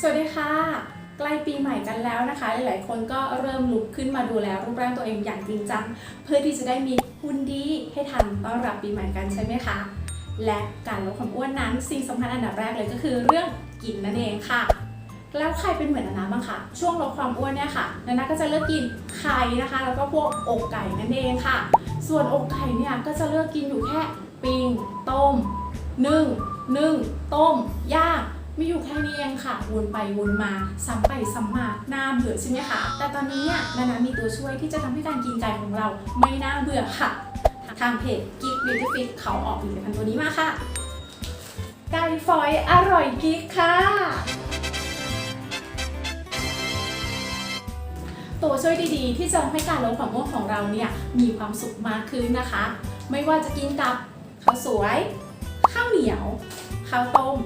สวัสดีค่ะ ใกล้ปีใหม่กันแล้วนะคะ หลายๆ คนก็เริ่มลุกขึ้นมาดูแลรูปร่างตัวเองอย่างจริงจังเพื่อที่จะได้มีหุ่นดีให้ทันต้อนรับปีใหม่กันใช่ไหมคะ และการลดความอ้วนนั้นสิ่งสำคัญอันดับแรกเลยก็คือเรื่องกินนั่นเองค่ะ แล้วใครเป็นเหมือนนานาบ้างคะช่วงลดความอ้วนเนี่ยค่ะนานาก็จะเลือกกินไข่นะคะ แล้วก็พวกอกไก่นั่นเองค่ะ ส่วนอกไก่เนี่ยก็จะเลือกกินอยู่แค่ปิ้งต้มนึ่งนึ่งต้มย่าง มีอยู่แค่นี้เองค่ะ วนไปวนมาซ้ำไปซ้ำมาน่าเบื่อใช่ไหมคะ แต่ตอนนี้เนี่ยนานามีตัวช่วยที่จะทำให้การกินไก่ของเราไม่น่าเบื่อค่ะ ทางเพจ Geek Beauty Fit เขาออกผลิตภัณฑ์ตัวนี้มาค่ะ ไก่ฝอยอร่อยกิ๊กค่ะตัวช่วยดีๆ ที่จะทำให้การลดความอ้วนของเราเนี่ยมีความสุขมากขึ้นนะคะ ไม่ว่าจะกินกับข้าวสวย ข้าวเหนียว ข้าวต้ม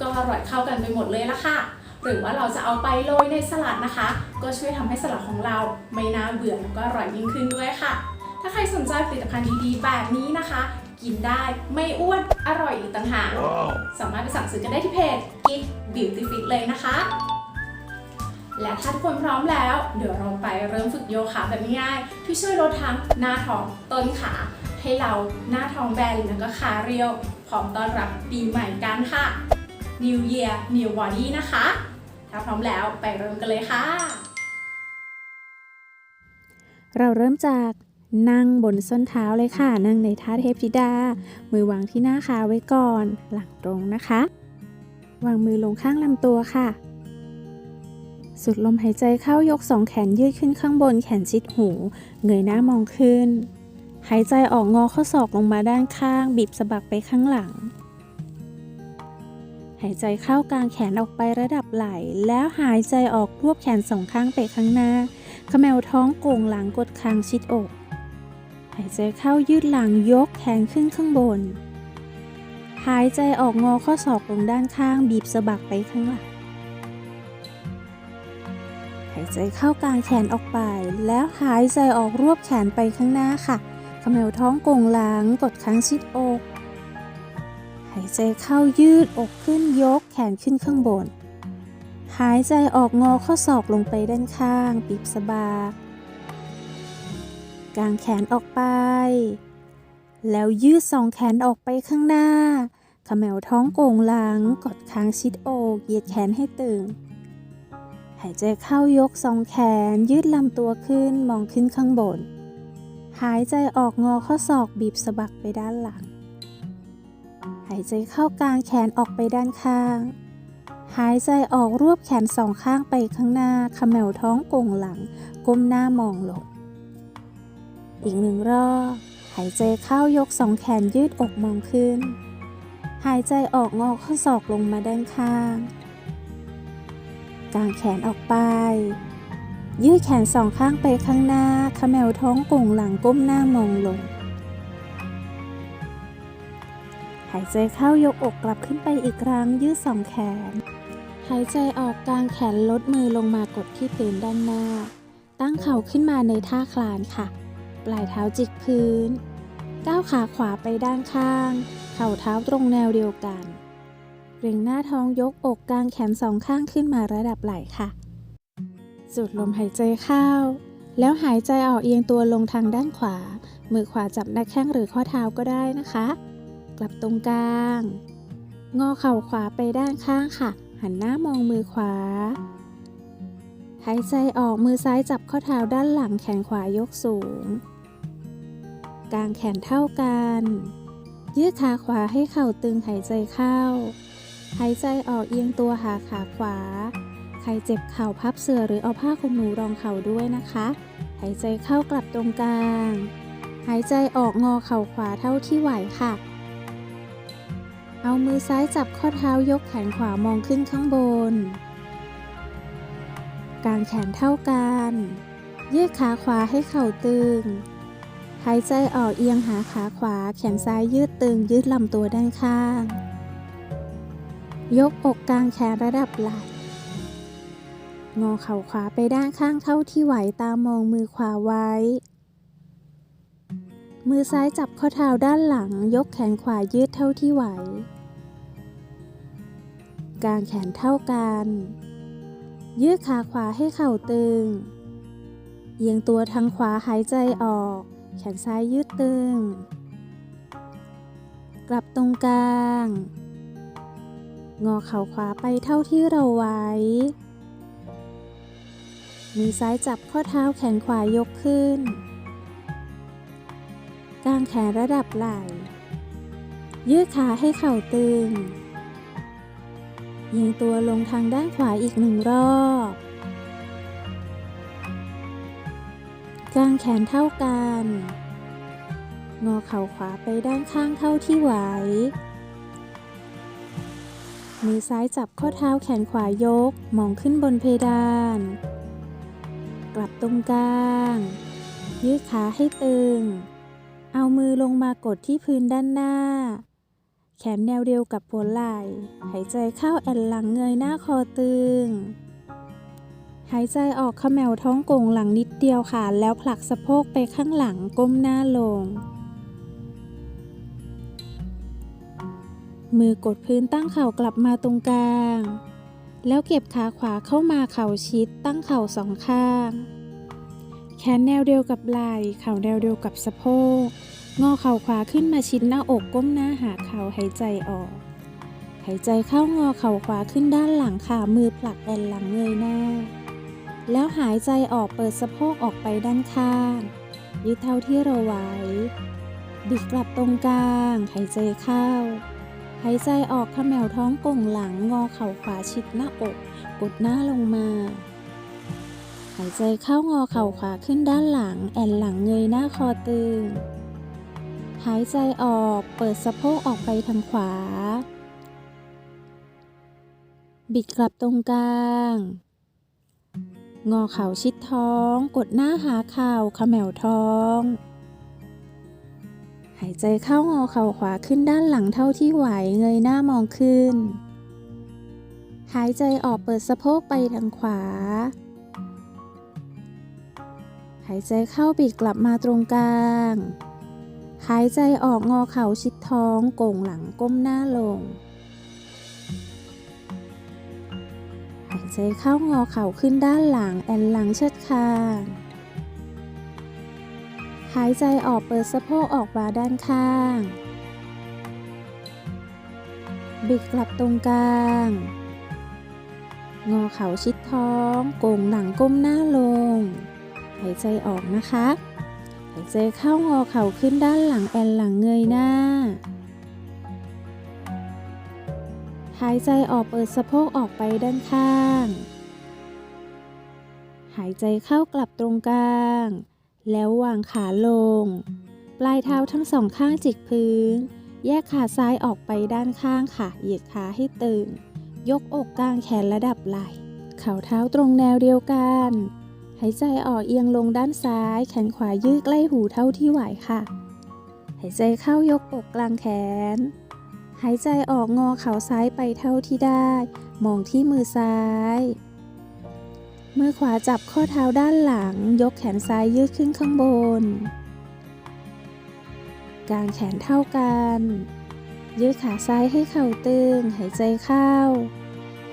ก็อร่อยเข้ากันไปหมดเลยละค่ะ หรือว่าเราจะเอาไปโรยในสลัดนะคะ ก็ช่วยทำให้สลัดของเราไม่น่าเบื่อแล้วก็อร่อยยิ่งขึ้นด้วยค่ะ ถ้าใครสนใจผลิตภัณฑ์ดีๆแบบนี้นะคะ กินได้ไม่อ้วนอร่อยอีกต่างหากสามารถไปสั่งซื้อกันได้ที่เพจ Geek Beauty Fit เลยนะคะ และถ้าทุกคนพร้อมแล้ว เดี๋ยวเราไปเริ่มฝึกโยคะแบบง่ายๆที่ช่วยลดทั้งหน้าท้องต้นขาให้เราหน้าท้องแบนแล้วก็ขาเรียวพร้อมต้อนรับปีใหม่กันค่ะ New Year New Body นะคะ ถ้าพร้อมแล้วไปเริ่มกันเลยค่ะ เราเริ่มจากนั่งบนส้นเท้าเลยค่ะ นั่งในท่าเทพธิดา มือวางที่หน้าขาไว้ก่อน หลังตรงนะคะ วางมือลงข้างลำตัวค่ะ สุดลมหายใจเข้ายกสองแขนยืดขึ้นข้างบนแขนชิดหู เงยหน้ามองขึ้น หายใจออกงอข้อศอกลงมาด้านข้าง บีบสะบักไปข้างหลัง หายใจเข้ากลางแขนออกไประดับไหล่แล้วหายใจออกรวบแขนสองข้างไปข้างหน้าขมวท้องโก่งหลังกดคางชิดอก หายใจเข้ายืดหลังยกแขนขึ้นข้างบน หายใจออกงอข้อศอกลงด้านข้างบีบสะบักไปข้างหลังหายใจเข้ากลางแขนออกไป แล้วหายใจออกรวบแขนไปข้างหน้าค่ะขมวท้องโก่งหลังกดคางชิดอก หายใจเข้ายืดอกขึ้นยกแขนขึ้นข้างบน หายใจออกงอข้อศอกลงไปด้านข้างบีบสะบักกางแขนออกไป แล้วยืดสองแขนออกไปข้างหน้าขมวท้องโก่งหลังกดค้างชิดอกเหยียดแขนให้ตึง หายใจเข้ายกสองแขนยืดลำตัวขึ้นมองขึ้นข้างบน หายใจออกงอข้อศอกบีบสะบักไปด้านหลัง หายใจเข้ากลางแขนออกไปด้านข้าง หายใจออกรวบแขนสองข้างไปข้างหน้าขมวท้องโก่งหลัง ก้มหน้ามองลง อีกหนึ่งรอบหายใจเข้ายกสองแขนยืดอกมองขึ้น หายใจออกงอข้อศอกลงมาด้านข้างกางแขนออกไป ยืดแขนสองข้างไปข้างหน้าขมวท้องโก่งหลังก้มหน้ามองลง หายใจเข้ายกอกกลับขึ้นไปอีกครั้งยืดสองแขน หายใจออกกลางแขนลดมือลงมากดที่พื้นด้านหน้า ตั้งเข่าขึ้นมาในท่าคลานค่ะ ปลายเท้าจิกพื้น ก้าวขาขวาไปด้านข้าง เข่าเท้าตรงแนวเดียวกันเร็งหน้าท้องยกอกกลางแขนสองข้างขึ้นมาระดับไหล่ค่ะ สูดลมหายใจเข้า แล้วหายใจออกเอียงตัวลงทางด้านขวา มือขวาจับหน้าแข้งหรือข้อเท้าก็ได้นะคะ กลับตรงกลาง งอเข่าขวาไปด้านข้างค่ะ หันหน้ามองมือขวา หายใจออกมือซ้ายจับข้อเท้าด้านหลังแขนขวายกสูง กางแขนเท่ากัน ยืดขาขวาให้เข่าตึงหายใจเข้า หายใจออกเอียงตัวหาขาขวา ใครเจ็บเข่าพับเสื่อหรือเอาผ้าขนหนูรองเข่าด้วยนะคะ หายใจเข้ากลับตรงกลางหายใจออกงอเข่าขวาเท่าที่ไหวค่ะ เอามือซ้ายจับข้อเท้ายกแขนขวามองขึ้นข้างบน กางแขนเท่ากัน ยืดขาขวาให้เข่าตึง หายใจออกเอียงหาขาขวา แขนซ้ายยืดตึง ยืดลำตัวด้านข้าง ยกอกกลางแขนระดับไหล่ งอเข่าขวาไปด้านข้างเท่าที่ไหวตามมองมือขวาไว้ มือซ้ายจับข้อเท้าด้านหลัง ยกแขนขวายืดเท่าที่ไหว กางแขนเท่ากัน ยืดขาขวาให้เข่าตึง เอียงตัวทางขวาหายใจออก แขนซ้ายยืดตึง กลับตรงกลาง งอเข่าขวาไปเท่าที่เราไว้ มือซ้ายจับข้อเท้าแขนขวายกขึ้น กางแขนระดับไหล่ ยืดขาให้เข่าตึงเอียงตัวลงทางด้านขวาอีกหนึ่งรอบ กางแขนเท่ากัน งอเข่าขวาไปด้านข้างเท่าที่ไหว มือซ้ายจับข้อเท้าแขนขวายก มองขึ้นบนเพดาน กลับตรงกลาง ยืดขาให้ตึง เอามือลงมากดที่พื้นด้านหน้า แขนแนวเดียวกับหัวไหล่ หายใจเข้าแอนหลังเงยหน้าคอตึง หายใจออกขมวท้องโก่งหลังนิดเดียวค่ะ แล้วผลักสะโพกไปข้างหลังก้มหน้าลง มือกดพื้นตั้งเข่ากลับมาตรงกลาง แล้วเก็บขาขวาเข้ามาเข่าชิดตั้งเข่าสองข้าง แขนแนวเดียวกับไหล่เข่าแนวเดียวกับสะโพก งอเข่าขวาขึ้นมาชิดหน้าอกก้มหน้าหาเข่าหายใจออก หายใจเข้างอเข่าขวาขึ้นด้านหลังค่ะมือผลักแอนหลังเงยหน้า แล้วหายใจออกเปิดสะโพกออกไปด้านข้างยืดเท่าที่เราไหวบิดกลับตรงกลางหายใจเข้าหายใจออกขมวท้องก่งหลังงอเข่าขวาชิดหน้าอก กดหน้าลงมาายใจเข้างอเข่าขวาขึ้นด้านหลัง แอนหลังเงยหน้าคอตึง หายใจออกเปิดสะโพกออกไปทางขวา บิดกลับตรงกลาง งอเข่าชิดท้อง กดหน้าหาเข่าเขมวท้อง หายใจเข้างอเข่าขวาขึ้นด้านหลังเท่าที่ไหวเงยหน้ามองขึ้น หายใจออกเปิดสะโพกไปทางขวา หายใจเข้าบิดกลับมาตรงกลาง หายใจออกงอเข่าชิดท้องโก่งหลังก้มหน้าลง หายใจเข้างอเข่าขึ้นด้านหลังแอนหลังเชิดคางหายใจออกเปิดสะโพกออกมาด้านข้าง บิดกลับตรงกลาง งอเข่าชิดท้อง โก่งหลังก้มหน้าลง หายใจออกนะคะ หายใจเข้างอเข่าขึ้นด้านหลังแอนหลังเงยหน้า หายใจออกเปิดสะโพกออกไปด้านข้าง หายใจเข้ากลับตรงกลาง แล้ววางขาลง ปลายเท้าทั้งสองข้างจิกพื้น แยกขาซ้ายออกไปด้านข้างค่ะ เหยียดขาให้ตึง ยกอกกลางแขนระดับไหล่เข่าเท้าตรงแนวเดียวกัน หายใจออกเอียงลงด้านซ้าย แขนขวายืดใกล้หูเท่าที่ไหวค่ะ หายใจเข้ายกอกกลางแขน หายใจออกงอเข่าซ้ายไปเท่าที่ได้ มองที่มือซ้าย มือขวาจับข้อเท้าด้านหลัง ยกแขนซ้ายยืดขึ้นข้างบน กางแขนเท่ากัน ยืดขาซ้ายให้เข่าตึง หายใจเข้า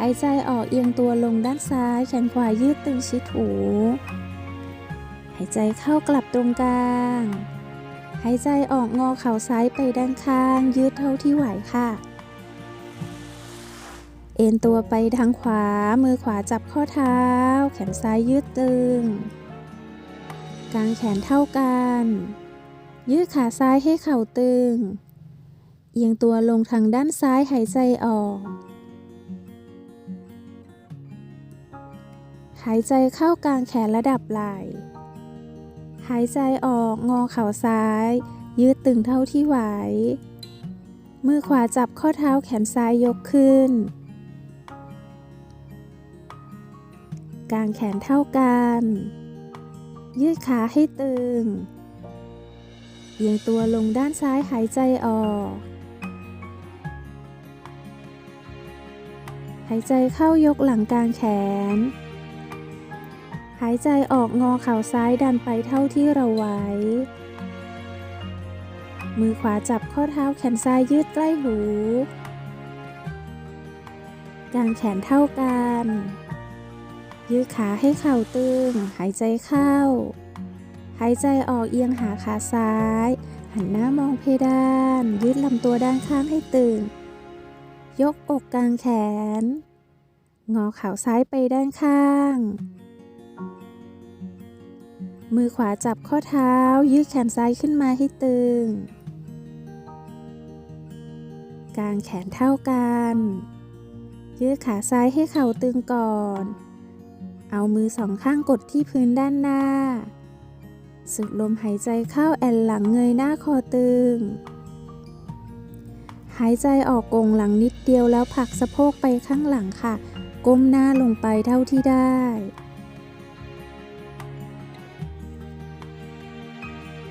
หายใจออกเอียงตัวลงด้านซ้าย แขนขวายืดตึงชิดหู หายใจเข้ากลับตรงกลาง หายใจออกงอเข่าซ้ายไปด้านข้าง ยืดเท่าที่ไหวค่ะ เอ็นตัวไปทางขวา มือขวาจับข้อเท้า แขนซ้ายยืดตึง กางแขนเท่ากัน ยืดขาซ้ายให้เข่าตึง เอียงตัวลงทางด้านซ้ายหายใจออกายใจเข้ากลางแขนระดับไหล่ หายใจออกงอเข่าซ้าย ยืดตึงเท่าที่ไหว มือขวาจับข้อเท้าแขนซ้ายยกขึ้น กางแขนเท่ากัน ยืดขาให้ตึงเอียงตัวลงด้านซ้ายหายใจออก หายใจเข้ายกหลังกลางแขน หายใจออกงอเข่าซ้ายดันไปเท่าที่เราไหวมือขวาจับข้อเท้าแขนซ้ายยืดใกล้หูกางแขนเท่ากัน ยืดขาให้เข่าตึง หายใจเข้า หายใจออกเอียงหาขาซ้าย หันหน้ามองเพดาน ยืดลำตัวด้านข้างให้ตึง ยกอกกลางแขน งอเข่าซ้ายไปด้านข้าง มือขวาจับข้อเท้า ยืดแขนซ้ายขึ้นมาให้ตึง กางแขนเท่ากัน ยืดขาซ้ายให้เข่าตึงก่อน เอามือสองข้างกดที่พื้นด้านหน้า สุดลมหายใจเข้าแอนหลังเงยหน้าคอตึง หายใจออกกงหลังนิดเดียวแล้วผลักสะโพกไปข้างหลังค่ะ ก้มหน้าลงไปเท่าที่ได้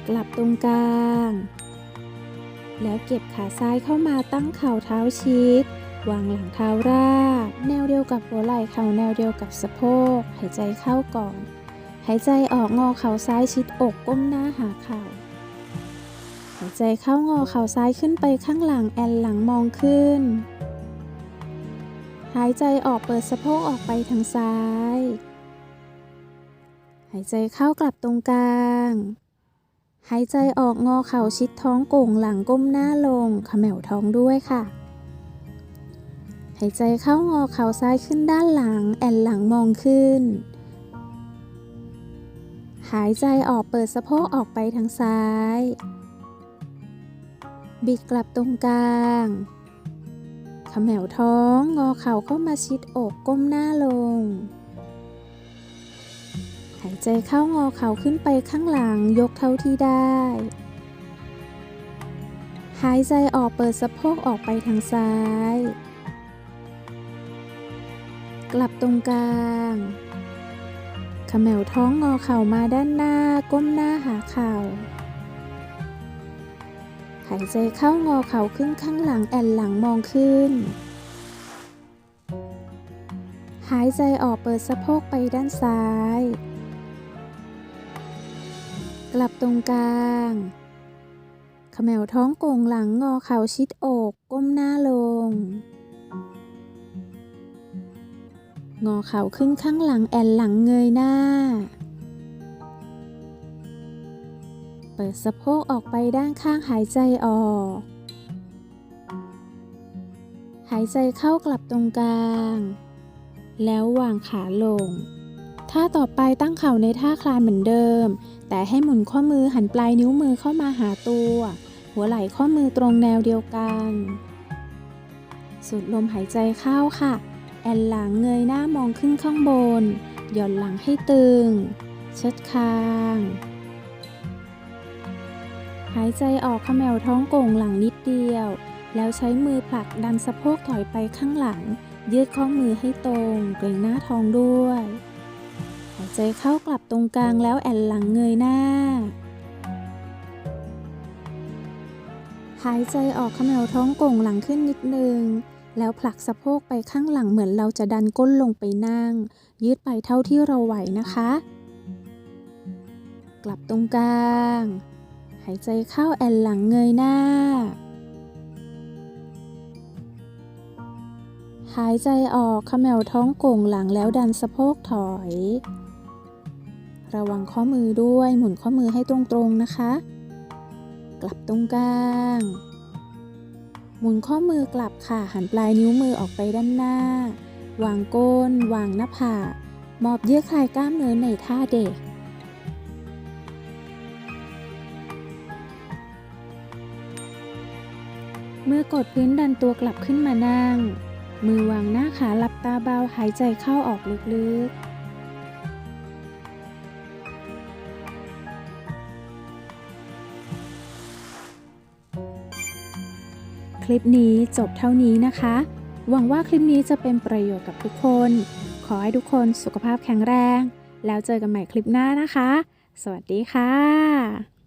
กลับตรงกลาง แล้วเก็บขาซ้ายเข้ามาตั้งเข่าเท้าชิด วางหลังเท้าราบ แนวเดียวกับหัวไหล่เข่าแนวเดียวกับสะโพก หายใจเข้าก่อน หายใจออกงอเข่าซ้ายชิดอกก้มหน้าหาเข่า หายใจเข้างอเข่าซ้ายขึ้นไปข้างหลังแอนหลังมองขึ้น หายใจออกเปิดสะโพกออกไปทางซ้ายหายใจเข้ากลับตรงกลาง หายใจออกงอเข่าชิดท้องโก่งหลังก้มหน้าลงขมวท้องด้วยค่ะ หายใจเข้างอเข่าซ้ายขึ้นด้านหลัง แอนหลังมองขึ้น หายใจออกเปิดสะโพกออกไปทางซ้าย บิดกลับตรงกลางขมวท้องงอเข่าเข้ามาชิดอกก้มหน้าลงายใจเข้างอเข่าขึ้นไปข้างหลังยกเท่าที่ได้ หายใจออกเปิดสะโพกออกไปทางซ้าย กลับตรงกลางขมวท้องงอเข่ามาด้านหน้าก้มหน้าหาเข่า หายใจเข้างอเข่าขึ้นข้างหลังแอนหลังมองขึ้น หายใจออกเปิดสะโพกไปด้านซ้าย กลับตรงกลางขมวท้องโก่งหลังงอเข่าชิดอก ก้มหน้าลง งอเข่าขึ้นข้างหลังแอนหลังเงยหน้า เปิดสะโพกออกไปด้านข้างหายใจออก หายใจเข้ากลับตรงกลาง แล้ววางขาลง ท่าต่อไปตั้งเข่าในท่าคลานเหมือนเดิม แต่ให้หมุนข้อมือหันปลายนิ้วมือเข้ามาหาตัว หัวไหล่ข้อมือตรงแนวเดียวกัน สูดลมหายใจเข้าค่ะ แอนหลังเงยหน้ามองขึ้นข้างบน หย่อนหลังให้ตึง เชิดคาง หายใจออกขมวท้องโก่งหลังนิดเดียว แล้วใช้มือผลักดันสะโพกถอยไปข้างหลัง ยืดข้อมือให้ตรง เกรงหน้าท้องด้วย หายใจเข้ากลับตรงกลางแล้วแอนหลังเงยหน้า หายใจออกขมวท้องโก่งหลังขึ้นนิดนึง แล้วผลักสะโพกไปข้างหลังเหมือนเราจะดันก้นลงไปนั่ง ยืดไปเท่าที่เราไหวนะคะ กลับตรงกลาง หายใจเข้าแอนหลังเงยหน้าหายใจออกขมวท้องโก่งหลังแล้วดันสะโพกถอย ระวังข้อมือด้วยหมุนข้อมือให้ตรงๆนะคะ กลับตรงกลาง หมุนข้อมือกลับค่ะ หันปลายนิ้วมือออกไปด้านหน้า วางก้น วางหน้าผากมอบเยื่อคลายกล้ามเนื้อในท่าเด็กเมื่อกดพื้นดันตัวกลับขึ้นมานั่ง มือวางหน้าขาหลับตาเบาหายใจเข้าออกลึกๆ ลิปนี้จบเท่านี้นะคะ หวังว่าคลิปนี้จะเป็นประโยชน์กับทุกคน ขอให้ทุกคนสุขภาพแข็งแรง แล้วเจอกันใหม่คลิปหน้านะคะ สวัสดีค่ะ